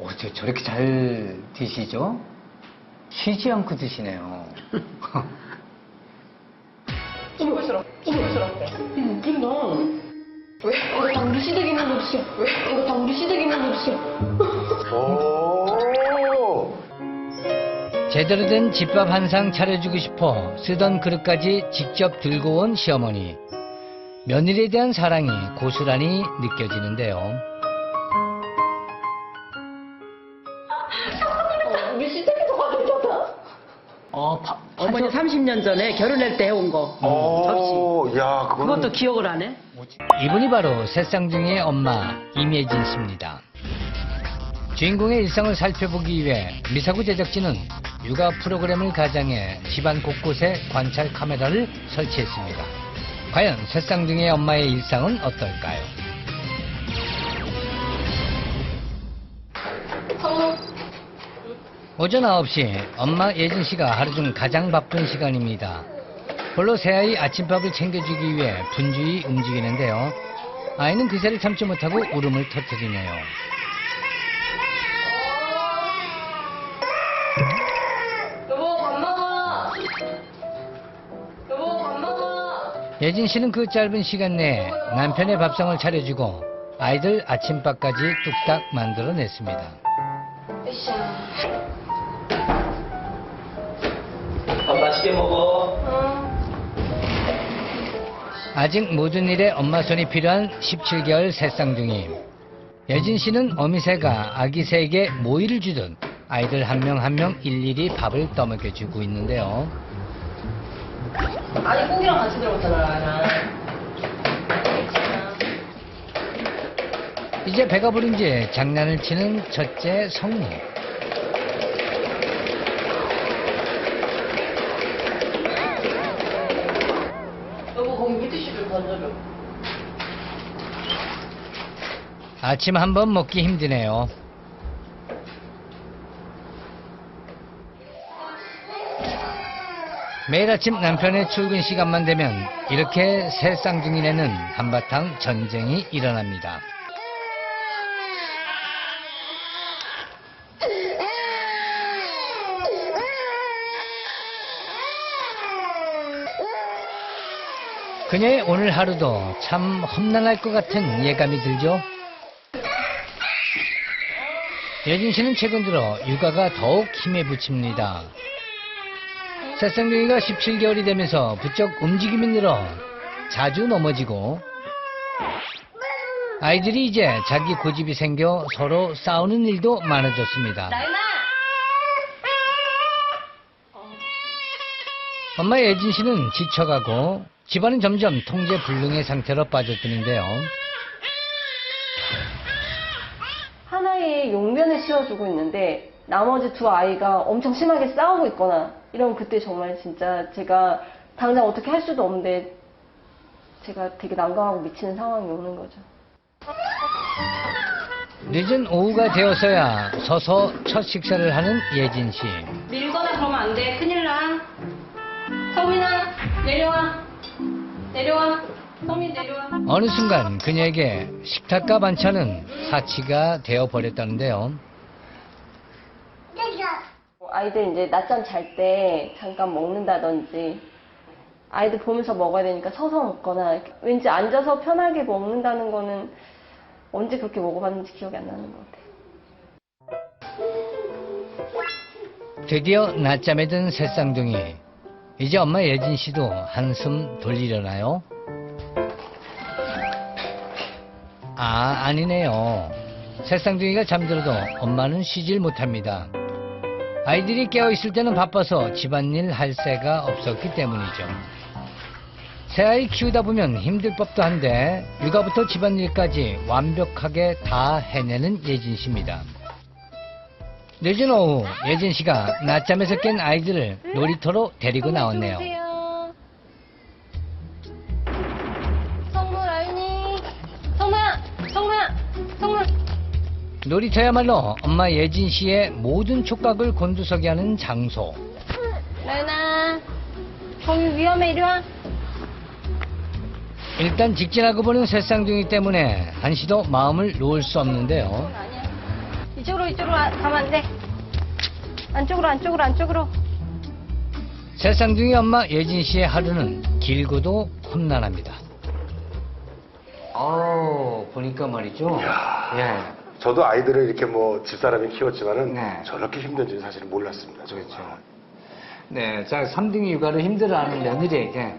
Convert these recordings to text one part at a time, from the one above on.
어떻게 저렇게 잘 드시죠? 쉬지 않고 드시네요. 싱글스럽대. 응, 그나. 왜? 이거 다 우리 시댁 있는 옷이야. 왜? 이거 다 우리 시댁 있는. 오. 제대로 된 집밥 한 상 차려주고 싶어 쓰던 그릇까지 직접 들고 온 시어머니. 며느리에 대한 사랑이 고스란히 느껴지는데요. 어, 바- 어머니 30년 전에 결혼할 때 해온 거. 접시. 오, 야, 그거는 그것도 기억을 안 해? 이분이 바로 새쌍둥이의 엄마 임예진 씨입니다. 주인공의 일상을 살펴보기 위해 미사구 제작진은 육아 프로그램을 가장해 집안 곳곳에 관찰 카메라를 설치했습니다. 과연 새쌍둥이의 엄마의 일상은 어떨까요? 오전 9시 엄마 예진 씨가 하루 중 가장 바쁜 시간입니다. 홀로 새아이 아침밥을 챙겨주기 위해 분주히 움직이는데요. 아이는 그새를 참지 못하고 울음을 터뜨리네요. 여보, 밥 먹어. 여보, 밥 먹어. 예진 씨는 그 짧은 시간 내에 남편의 밥상을 차려주고 아이들 아침밥까지 뚝딱 만들어냈습니다. 으쌰. 밥 맛있게 먹어. 응. 아직 모든 일에 엄마 손이 필요한 17개월 새쌍둥이. 예진 씨는 어미새가 아기 새에게 모이를 주듯 아이들 한 명 한 명 일일이 밥을 떠먹여주고 있는데요. 아니, 고기랑 같이 들어갔잖아, 나. 이제 배가 부른지 장난을 치는 첫째 성우. 여보, 거기 물티슈를 던져줘. 아침 한 번 먹기 힘드네요. 매일 아침 남편의 출근 시간만 되면 이렇게 새 쌍둥이네는 한바탕 전쟁이 일어납니다. 그녀의 오늘 하루도 참 험난할 것 같은 예감이 들죠? 예진 씨는 최근 들어 육아가 더욱 힘에 부칩니다. 새쌍둥이가 17개월이 되면서 부쩍 움직임이 늘어 자주 넘어지고 아이들이 이제 자기 고집이 생겨 서로 싸우는 일도 많아졌습니다. 엄마 예진 씨는 지쳐가고 집안은 점점 통제 불능의 상태로 빠져드는데요. 씌워주고 있는데 나머지 두 아이가 엄청 심하게 싸우고 있거나 이러면 그때 정말 진짜 제가 당장 어떻게 할 수도 없는데 제가 되게 난감하고 미치는 상황이 오는 거죠. 늦은 오후가 되어서야 서서 첫 식사를 하는 예진 씨. 밀거나 그러면 안 돼. 큰일 나. 성민아, 내려와. 내려와. 성민 내려와. 어느 순간 그녀에게 식탁과 반찬은 사치가 되어 버렸다는데요. 아이들 이제 낮잠 잘 때 잠깐 먹는다든지 아이들 보면서 먹어야 되니까 서서 먹거나 왠지 앉아서 편하게 먹는다는 거는 언제 그렇게 먹어봤는지 기억이 안 나는 것 같아요. 드디어 낮잠에 든 새쌍둥이. 이제 엄마 예진 씨도 한숨 돌리려나요? 아, 아니네요. 새쌍둥이가 잠들어도 엄마는 쉬질 못합니다. 아이들이 깨어있을 때는 바빠서 집안일 할 새가 없었기 때문이죠. 새아이 키우다 보면 힘들 법도 한데 육아부터 집안일까지 완벽하게 다 해내는 예진 씨입니다. 늦은 오후 예진 씨가 낮잠에서 깬 아이들을 놀이터로 데리고 나왔네요. 놀이터야말로 엄마 예진 씨의 모든 촉각을 곤두서게 하는 장소. 라윤아. 거기 위험해, 이리 와. 일단 직진하고 보는 새쌍둥이 때문에 한시도 마음을 놓을 수 없는데요. 이쪽으로 이쪽으로 와- 가면 안 돼. 안쪽으로 안쪽으로 안쪽으로. 새쌍둥이 엄마 예진 씨의 하루는 길고도 험난합니다. 어 보니까 말이죠. 예. 저도 아이들을 이렇게 뭐 집사람이 키웠지만은 네. 저렇게 힘든지는 사실은 몰랐습니다. 그렇죠. 네, 자, 3등이 육아를 힘들어하는 며느리에게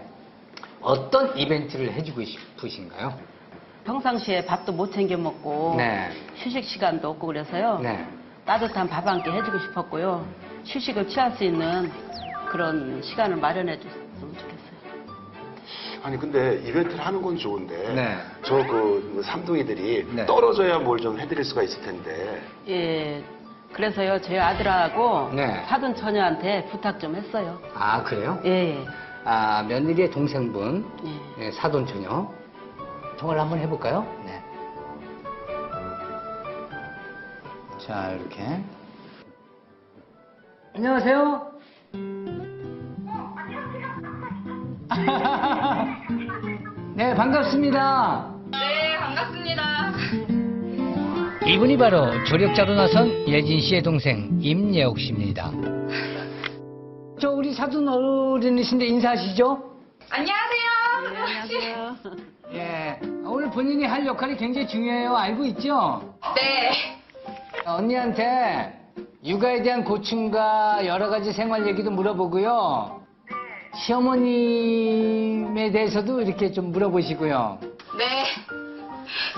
어떤 이벤트를 해주고 싶으신가요? 평상시에 밥도 못 챙겨 먹고 네. 휴식 시간도 없고 그래서요. 네. 따뜻한 밥 한 끼 해주고 싶었고요. 휴식을 취할 수 있는 그런 시간을 마련해 줬으면 좋겠어요. 아니 근데 이벤트를 하는 건 좋은데 네. 저그 삼둥이들이 네. 떨어져야 뭘 좀 해드릴 수가 있을 텐데 예. 그래서요, 저희 아들하고 네. 사돈 처녀한테 부탁 좀 했어요. 아, 그래요? 예. 아, 며느리의 동생분, 예. 예, 사돈 처녀. 통화를 한번 해볼까요? 네. 자, 이렇게. 안녕하세요. 네, 반갑습니다. 네, 반갑습니다. 이분이 바로 조력자로 나선 예진 씨의 동생 임예옥 씨입니다. 저 우리 사돈 어른이신데 인사하시죠? 안녕하세요. 예. 오늘 본인이 할 역할이 굉장히 중요해요. 알고 있죠? 네. 언니한테 육아에 대한 고충과 여러 가지 생활 얘기도 물어보고요. 시어머님에 대해서도 이렇게 좀 물어보시고요. 네.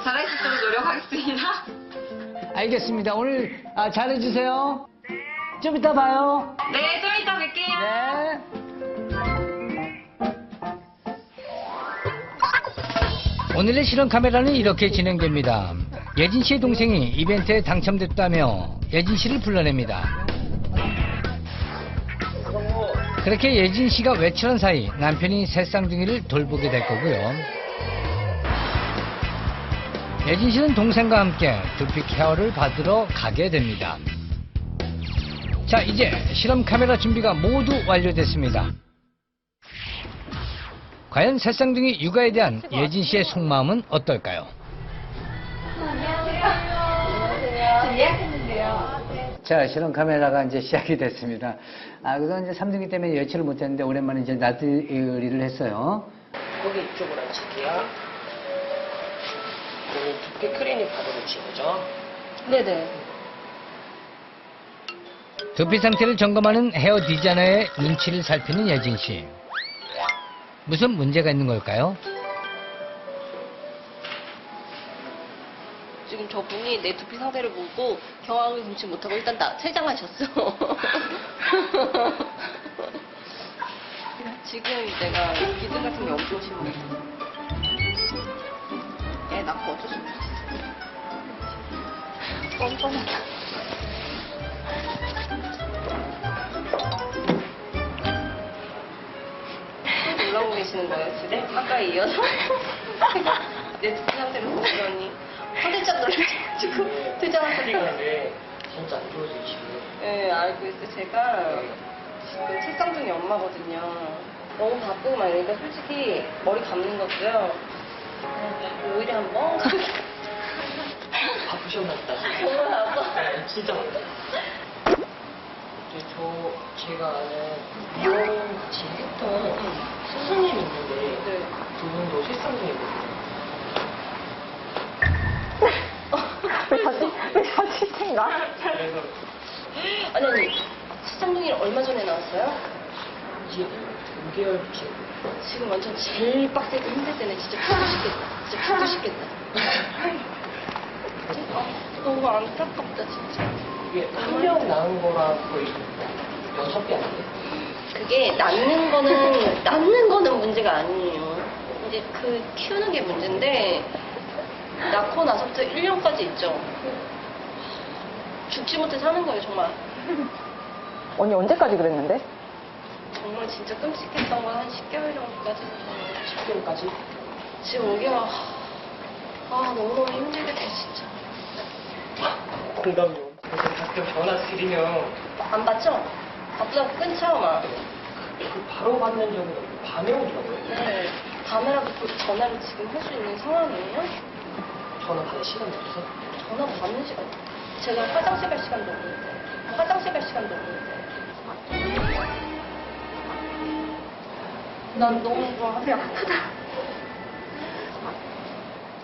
잘할 수 있도록 노력하겠습니다. 알겠습니다. 오늘 아, 잘해주세요. 좀 이따 봐요. 네, 좀 이따 뵐게요. 네. 오늘의 실험 카메라는 이렇게 진행됩니다. 예진 씨의 동생이 이벤트에 당첨됐다며 예진 씨를 불러냅니다. 그렇게 예진 씨가 외출한 사이 남편이 새 쌍둥이를 돌보게 될 거고요. 예진 씨는 동생과 함께 두피 케어를 받으러 가게 됩니다. 자, 이제 실험 카메라 준비가 모두 완료됐습니다. 과연 새 쌍둥이 육아에 대한 예진 씨의 속마음은 어떨까요? 자, 실험 카메라가 이제 시작이 됐습니다. 아, 그건 이제 삼둥이 때문에 여치를 못했는데 오랜만에 이제 나들이를 했어요. 고개 이쪽으로 앉힐게요. 오늘 두피 크리닉 받으러 친구죠? 네네. 두피 상태를 점검하는 헤어 디자이너의 눈치를 살피는 예진 씨. 무슨 문제가 있는 걸까요? 지금 저분이 내 두피 상태를 보고 경황을 금치 못하고 일단 나 퇴장하셨어. 지금 내가 기능 같은 게 엄청 심해. 애 낳고 어쩔 수 없어. 뻔뻔하다. 또 놀라고 계시는 거예요, 지금? 아까에 이어서? 내 두피 상태를 보더니 화들짝 놀라가지고. 크리닉인데 진짜 안 좋아지시고 네, 알고 있어요. 제가 지금 책상둥이 엄마거든요. 너무 바쁘고 막 이러니까 솔직히 머리 감는 것도요. 그냥 오일에 한번 바쁘셨나 보다. 너무 바빠. 네, 진짜 바쁘다. 이제 저 제가 아는 미용 같이 했던 스승님 있는데 네. 두 분도 실상 중이거든요. 그래서 아니, 아니. 책상둥이를 얼마 전에 나왔어요? 이제 5개월 쯤 지금 완전 제일 빡세고 힘들 때는 진짜 죽고 싶겠다. 진짜 죽고 싶겠다. 아, 너무 안타깝다, 진짜. 이게 한명 낳은 거랑 거의 여섯 배 아니에요? 그게 낳는 거는 낳는 거는 문제가 아니에요. 이제 그 키우는 게 문제인데 낳고 나서부터 1년까지 있죠. 죽지 못해 사는 거예요, 정말. 언니 언제까지 그랬는데? 정말 진짜 끔찍했던 건 한 10개월 정도까지. 10개월까지? 지금 5개월. 아, 너무너무 힘들게 돼, 진짜. 공감요. 그래서 가끔 전화 드리면 안 받죠? 바쁘다고 끊죠, 막. 그 바로 받는 없고 밤에 오더라고요. 네. 밤에라도 그 전화를 지금 할 수 있는 상황이에요? 전화 받을 시간이 없어. 전화 받는 시간. 제가 화장실 갈 시간도 없는데. 화장실 갈 시간도 없는데. 난 너무 마음이 아프다.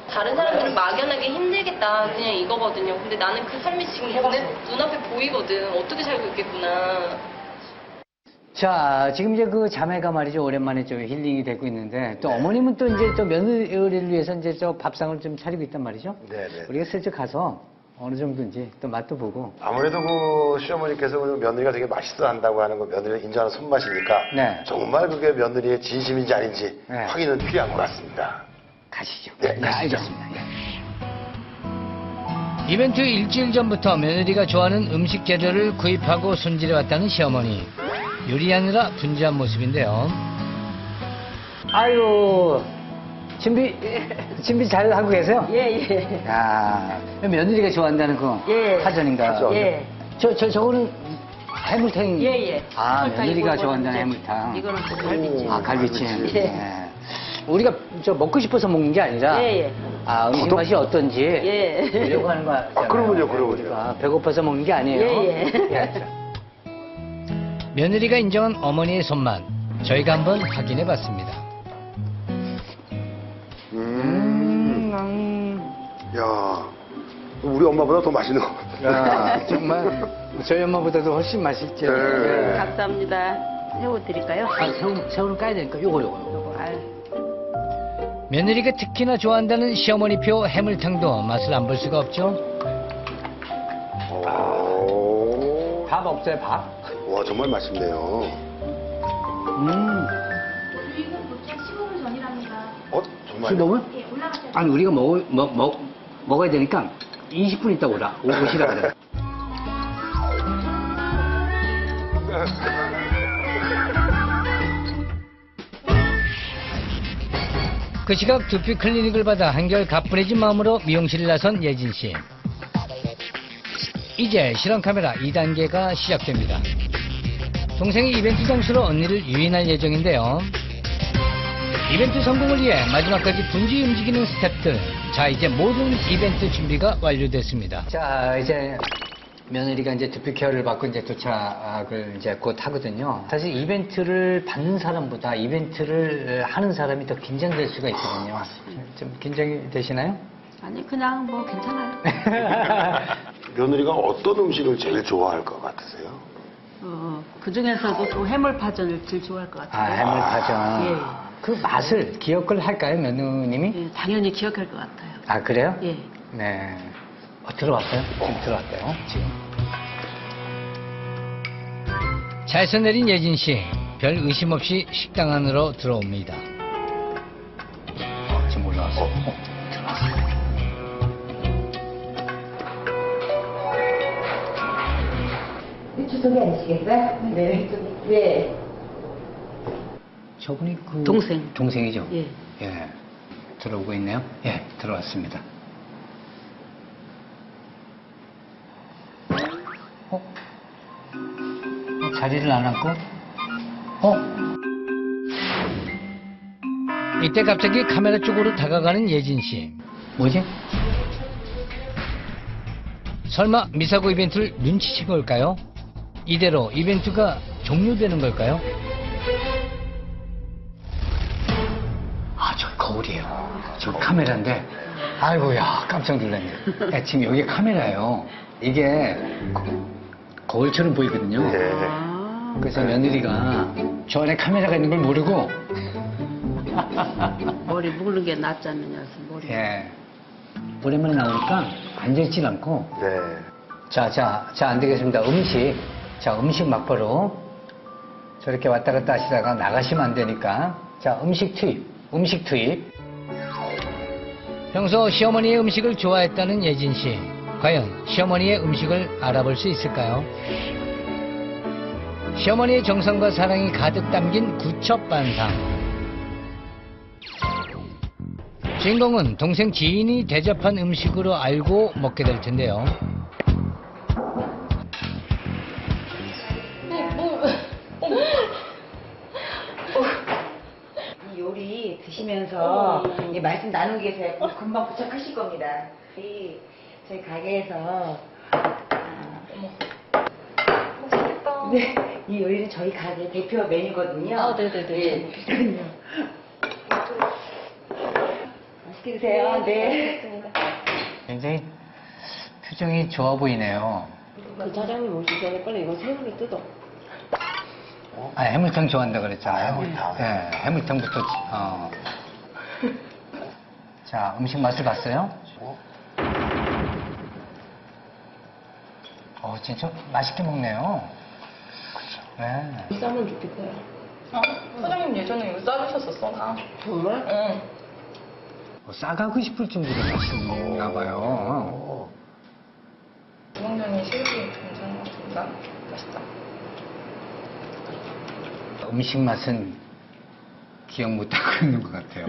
다른 사람들은 막연하게 힘들겠다 그냥 이거거든요. 근데 나는 그 삶이 지금 눈에, 눈앞에 보이거든. 어떻게 살고 있겠구나. 자, 지금 이제 그 자매가 말이죠. 오랜만에 좀 힐링이 되고 있는데, 또 어머님은 또 이제 또 며느리를 위해서 이제 저 밥상을 좀 차리고 있단 말이죠. 네 네. 우리가 슬쩍 가서 어느 정도인지 또 맛도 보고. 아무래도 그 시어머니께서 그 며느리가 되게 맛있어 한다고 하는 거 며느리가 인정하는 손맛이니까 네. 정말 그게 며느리의 진심인지 아닌지 네. 확인은 필요한 것 같습니다. 가시죠. 네, 가시죠. 알겠습니다. 예. 이벤트 일주일 전부터 며느리가 좋아하는 음식 재료를 구입하고 손질해 왔다는 시어머니. 요리하느라 분주한 모습인데요. 아유, 준비, 준비 잘 하고 계세요? 예, 예. 야, 며느리가 좋아한다는 그 예. 파전인가? 파전. 예. 저, 저, 저거는 해물탕. 예, 예. 아, 며느리가 이거는 좋아한다는 이제 해물탕. 이거는 또 갈비찜. 아, 갈비찜. 예. 예. 우리가 저 먹고 싶어서 먹는 게 아니라. 예, 예. 아, 음식? 맛이 어떤지. 예. 보려고 하는 거야. 아, 그러면요, 그러면요. 우리가 배고파서 먹는 게 아니에요. 예, 예. 자. 며느리가 인정한 어머니의 손맛. 저희가 한번 확인해 봤습니다. 야, 우리 엄마보다 더 맛있는 것 같아. 야, 정말 저희 엄마보다도 훨씬 맛있죠. 네. 감사합니다. 새우 드릴까요? 아, 새우, 새우는 까야 되니까 요거 요거. 며느리가 특히나 좋아한다는 시어머니표 해물탕도 맛을 안 볼 수가 없죠. 오. 밥 없어요, 밥? 와, 정말 맛있네요. 음. 주의금 도착 15분 전이랍니다. 어, 정말. 15분? 예, 올라가셔야 아니, 우리가 먹, 먹, 먹, 먹어야 되니까 20분 있다 오라. 오- 오시라 그래. 그 시각 두피 클리닉을 받아 한결 가뿐해진 마음으로 미용실을 나선 예진 씨. 이제 실험 카메라 2단계가 시작됩니다. 동생이 이벤트 장소로 언니를 유인할 예정인데요. 이벤트 성공을 위해 마지막까지 분주히 움직이는 스탭들. 자, 이제 모든 이벤트 준비가 완료됐습니다. 자, 이제 며느리가 이제 두피 케어를 받고 이제 도착을 이제 곧 하거든요. 사실 이벤트를 받는 사람보다 이벤트를 하는 사람이 더 긴장될 수가 있거든요. 좀 긴장이 되시나요? 아니, 그냥 뭐 괜찮아요. 며느리가 어떤 음식을 제일 좋아할 것 같으세요? 어, 그 중에서도 또 해물파전을 제일 좋아할 것 아, 같아요. 해물파전. 예. 그 맛을 기억을 할까요, 며느님이? 예, 당연히 기억할 것 같아요. 아, 그래요? 예. 네. 어, 들어왔어요? 지금 들어왔대요, 지금. 차에서 내린 예진 씨. 별 의심 없이 식당 안으로 들어옵니다. 어, 지금 올라왔어. 어, 들어왔어. 주소기 아니시겠어요? 네. 네. 저분이 그. 동생. 동생이죠? 예. 예. 들어오고 있네요? 예, 들어왔습니다. 어? 어, 자리를 안 앉고? 어? 이때 갑자기 카메라 쪽으로 다가가는 예진 씨. 뭐지? 설마 미사고 이벤트를 눈치챈 걸까요? 이대로 이벤트가 종료되는 걸까요? 저 카메라인데, 아이고야, 깜짝 놀랐네. 야, 지금 여기 카메라예요. 이게 거- 거울처럼 보이거든요. 네. 아, 그래서 며느리가 저 안에 카메라가 있는 걸 모르고, 머리 묶는 게 낫지 않느냐 해서 머리. 예. 오랜만에 나오니까 앉아있질 않고, 네. 자, 자, 자, 안 되겠습니다. 음식. 자, 음식 막바로 저렇게 왔다 갔다 하시다가 나가시면 안 되니까. 자, 음식 투입. 음식 투입. 평소 시어머니의 음식을 좋아했다는 예진 씨. 과연 시어머니의 음식을 알아볼 수 있을까요? 시어머니의 정성과 사랑이 가득 담긴 구첩반상. 주인공은 동생 지인이 대접한 음식으로 알고 먹게 될 텐데요. 요리 드시면서 어. 오. 이 말씀 나누기 위해서 금방 도착하실 겁니다. 이 저희 가게에서 아, 네, 이 요리는 저희 가게 대표 메뉴거든요. 아, 네네네. 네. 맛있게 드세요. 네. 네. 굉장히 표정이 좋아 보이네요. 그 사장님 오시기 전에 빨리 이거 새우를 뜯어. 아, 해물탕 좋아한다 그랬잖아요. 아, 해물탕. 네, 해물탕부터. 어. 자, 음식 맛을 봤어요? 어, 진짜 맛있게 먹네요. 네. 싸면 좋겠어요. 아, 사장님 예전에 이거 싸주셨었어, 나. 정말? 응. 뭐 싸가고 싶을 정도로 맛있나 봐요. 어. 주방장님 실력이 괜찮은 것 같습니다. 맛있다. 음식 맛은 기억 못하고 있는 것 같아요.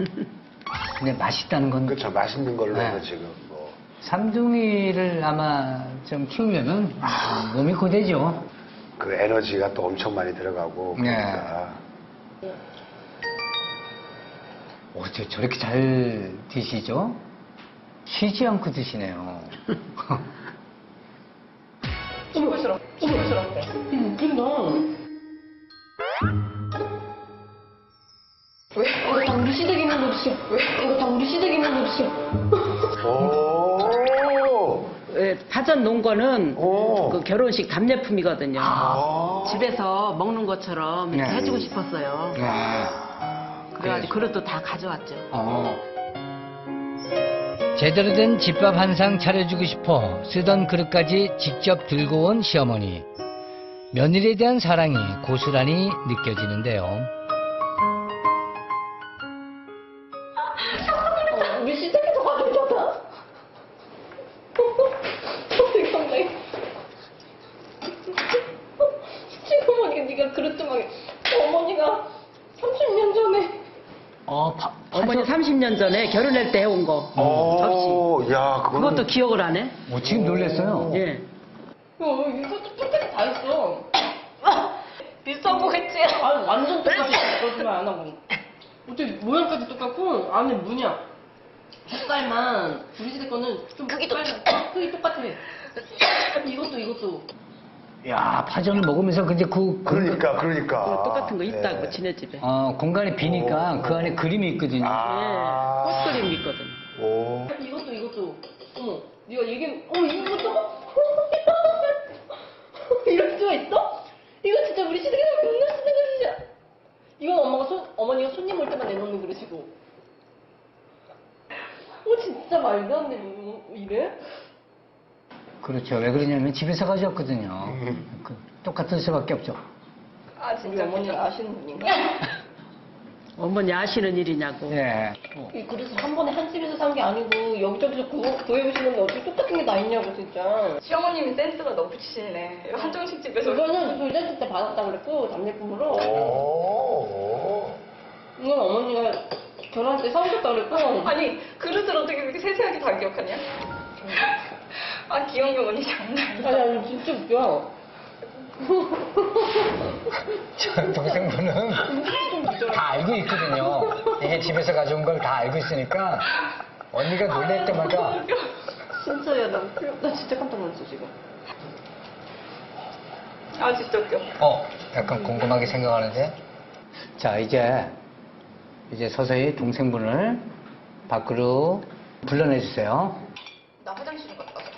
근데 맛있다는 건 그렇죠. 맛있는 걸로 네. 지금 뭐. 삼둥이를 아마 좀 키우면은 몸이 고되죠. 그 에너지가 또 엄청 많이 들어가고 네. 그러니까 어째 저렇게 잘 드시죠? 쉬지 않고 드시네요. 싱글스럽, 싱글스럽대. 웃긴다. 시댁 있는. 왜? 이거 다 우리 시댁 있는. 오. 예, 파전 놓은 거는 오. 그 결혼식 답례품이거든요. 아. 집에서 먹는 것처럼 이렇게 네. 해주고 싶었어요. 네. 그래가지고 그릇도 다 가져왔죠. 어. 제대로 된 집밥 한 상 차려주고 싶어 쓰던 그릇까지 직접 들고 온 시어머니. 며느리에 대한 사랑이 고스란히 느껴지는데요. 어, 파, 어머니 30년 전에 결혼할 때 해온 거. 오. 야, 그거는 그것도 기억을 안 해? 어, 지금 놀랐어요. 예. 어, 이것도 똑같이 다 했어. 비슷한 거겠지? 아, 완전 똑같이 거짓말 안 하고. 어떻게 모양까지 똑같고 안에 무냐. 색깔만 우리 시댁 거는 좀 크기도 크기 똑같아. 이것도 이것도. 야, 파전을 먹으면서 근데 그, 그러니까 그러니까 그거 똑같은 거 있다고 네. 지네 집에. 어, 공간이 비니까 그 안에 그림이 있거든요. 아. 예. 꽃그림 있거든. 오. 이것도 이것도. 어머, 네가 얘기. 어 이것도. 이럴 수가 있어? 이거 진짜 우리 시댁에서 맨날 쓰는 그릇이야. 이건 엄마가 손, 어머니가 손님 올 때만 내놓는 그릇이고. 어 진짜 말도 안 돼. 이거 이래? 그렇죠. 왜 그러냐면 집에서 가져왔거든요. 그, 똑같을 수밖에 없죠. 아, 진짜 어머니가 아시는 분인가? 어머니 아시는 일이냐고. 예. 이 그릇을 한 번에 한 집에서 산 게 아니고 여기저기서 구워, 구해오시는데 어떻게 똑같은 게 다 있냐고 진짜. 시어머님이 센스가 넘치시네. 한정식 집에서. 이거는 돌잔치 때 받았다 그랬고 답례품으로. 오. 이건 어머니가 결혼할 때 사오셨다 그랬고. 아니, 그릇을 어떻게 그렇게 세세하게 다 기억하냐? 아, 귀여운 게 언니 장난 아니다. 아니 아니 진짜 웃겨. 저 동생분은 다 알고 있거든요. 이게 집에서 가져온 걸 다 알고 있으니까 언니가 놀랄 때마다 진짜 야 나, 나 진짜 깜짝 놀랐어 지금. 아, 진짜 웃겨. 어, 약간 궁금하게 생각하는데. 자, 이제, 이제 서서히 동생분을 밖으로 불러내 주세요. 나 화장실 좀 갔다 와서.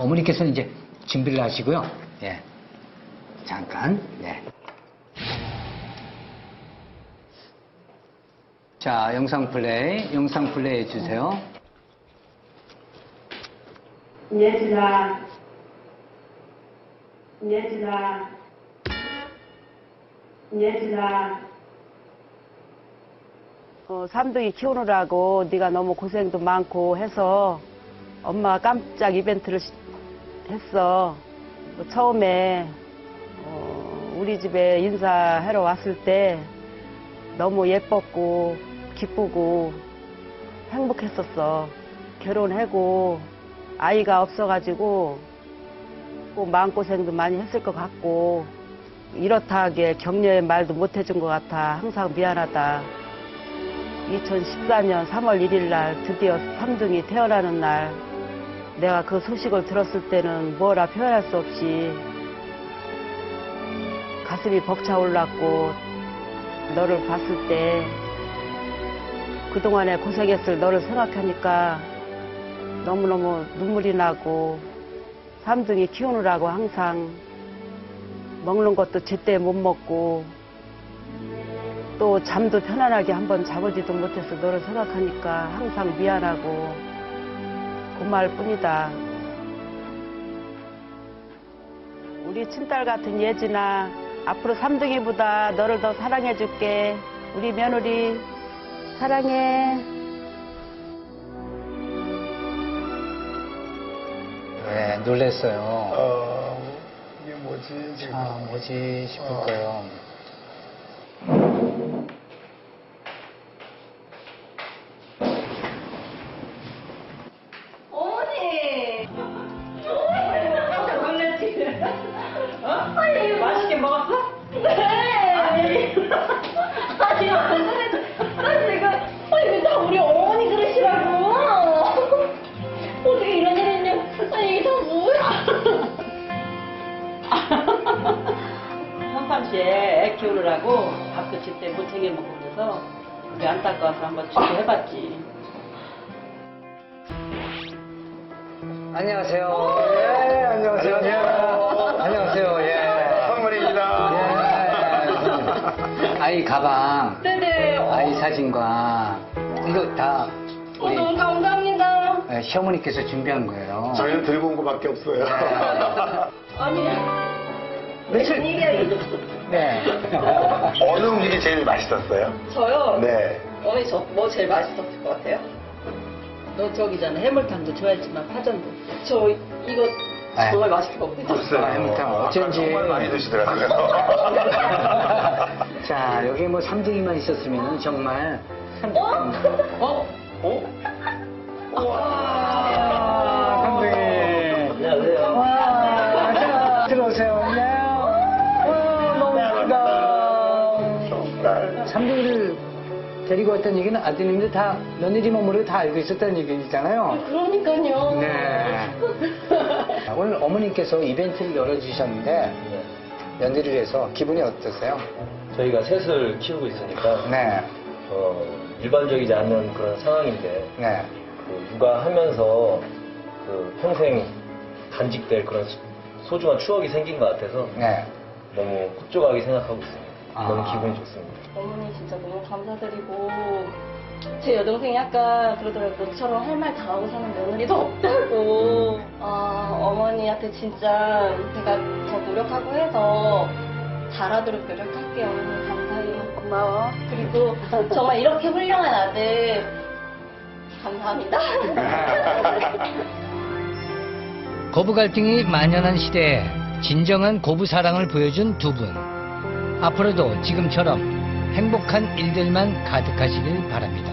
어머니께서는 이제 준비를 하시고요. 예. 잠깐, 네. 자, 영상 플레이, 영상 플레이 해주세요. 예지라 예지라 예지라 어, 삼둥이 키우느라고 네가 너무 고생도 많고 해서 엄마가 깜짝 이벤트를 시- 했어. 뭐 처음에 어, 우리 집에 인사하러 왔을 때 너무 예뻤고 기쁘고 행복했었어. 결혼하고 아이가 없어가지고 꼭 마음고생도 많이 했을 것 같고 이렇다 하게 격려의 말도 못 해준 것 같아. 항상 미안하다. 2014년 3월 1일 날 드디어 삼둥이 태어나는 날 내가 그 소식을 들었을 때는 뭐라 표현할 수 없이 가슴이 벅차올랐고 너를 봤을 때 그동안에 고생했을 너를 생각하니까 너무너무 눈물이 나고 삼둥이 키우느라고 항상 먹는 것도 제때 못 먹고 또 잠도 편안하게 한번 자보지도 못해서 너를 생각하니까 항상 미안하고 고마울 뿐이다. 우리 친딸 같은 예진아 앞으로 삼둥이보다 너를 더 사랑해줄게. 우리 며느리 사랑해. 네, 놀랬어요. 어, 이게 뭐지 지금? 아, 뭐지 싶을 거예요. 아이 가방, 네네. 어, 아이 사진과 이거 다 어, 우리 너무 감사합니다. 예, 시어머니께서 준비한 거예요. 저희는 들고 온 것밖에 없어요. 아니, 며칠? 웬일이야, 이게. 네. 어느 음식이 제일 맛있었어요? 저요? 네. 어머니, 저 뭐 제일 맛있었을 것 같아요? 너 저기 전에 해물탕도 좋아했지만 파전도. 저 이거 네. 정말 맛있게 먹고 있어요. 글쎄요. 아, 해물탕 어쩐지. 정말 많이 드시더라고요. 자, 여기 뭐 삼둥이만 있었으면 정말. 어? 어? 와, 삼둥이. 안녕하세요. 와, 자, 들어오세요. 안녕. 와, 너무 예쁘다. 삼둥이를 데리고 왔다는 얘기는 아드님들 다, 며느리만 모르고 다 알고 있었다는 얘기잖아요. 그러니까요. 네. 오늘 어머님께서 이벤트를 열어주셨는데, 며느리를 해서 기분이 어떠세요? 저희가 셋을 키우고 있으니까 네, 어, 일반적이지 않은 그런 상황인데 네. 그 육아하면서 그 평생 간직될 그런 소- 소중한 추억이 생긴 것 같아서 네. 너무 흡족하게 생각하고 있습니다. 아. 너무 기분이 좋습니다. 어머니 진짜 너무 감사드리고 제 여동생이 아까 그러더라고요. 너처럼 할 말 다 하고 사는 며느리도 없다고. 아 어머니한테 진짜 제가 더 노력하고 해서 잘하도록 노력할게요. 어머니 감사해요. 고마워. 그리고 정말 이렇게 훌륭한 아들 감사합니다. 고부 갈등이 만연한 시대에 진정한 고부 사랑을 보여준 두 분. 앞으로도 지금처럼 행복한 일들만 가득하시길 바랍니다.